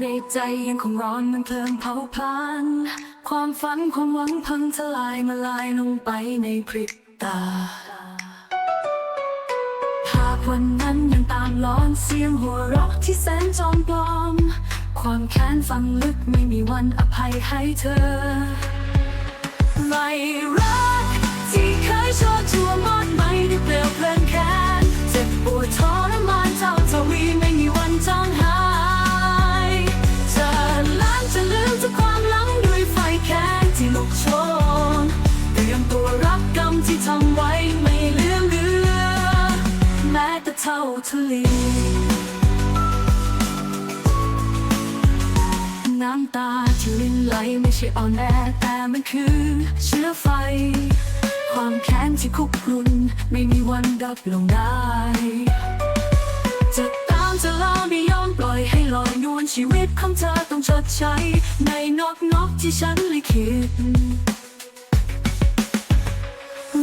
ในใจยังคงร้อนมันเพลิงเผาพลานความฝันความหวังพังทลายมาลายลงไปในพริบตาภาพวันนั้นยังตามล้อนเสียงหัวเราะที่แสนจอมปลอม ความแค้นฝังลึกไม่มีวันอภัยให้เธอ ไม่รัก ทะเลน้ำตาที่ลินไหลไม่ใช่อ่อนแอแต่มันคือเชื้อไฟ ความแค้นที่คุกรุ่นไม่มีวันดับลงได้จะตามจะลาไม่ยอมปล่อยให้ลอยนวลชีวิตของเธอต้องชดใช้ ในนอกนอกที่ฉันลิขิต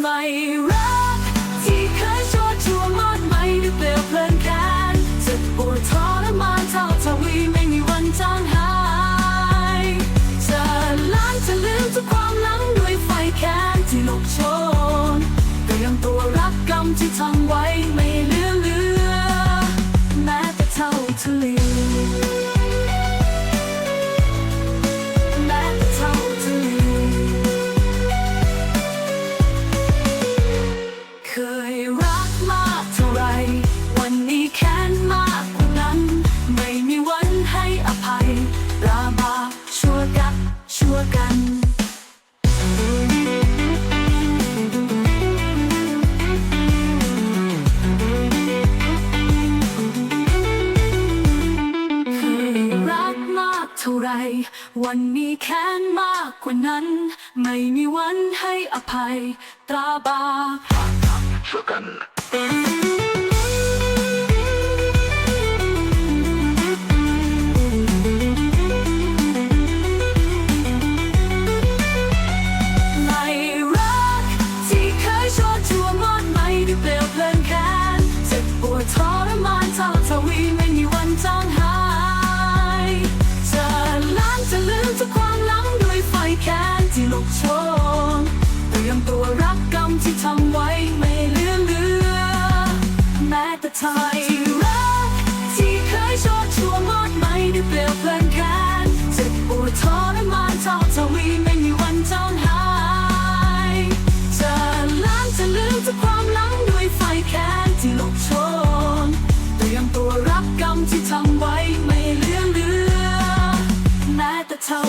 ไม่รัก รับ วันนี้แค้นมากกว่านั้น ไม่มีวันให้อภัย ตราบาปไม่ ที่ทำไว้ไม่เหลือเหลือ แม้แต่ทายที่รัก ที่เคยชดชัวมอดไหมด้วยเปลวเพลินแค้นเจ็บปวดทรมานเท่าทวีไม่มีวันจาหายจะล้างจะลืมทุกความหลังด้วยไฟแค้นที่ลบชนเตรียมตัวรับกรรมที่ทำไว้ไม่เหลือเหลือ แม้แต่เท่า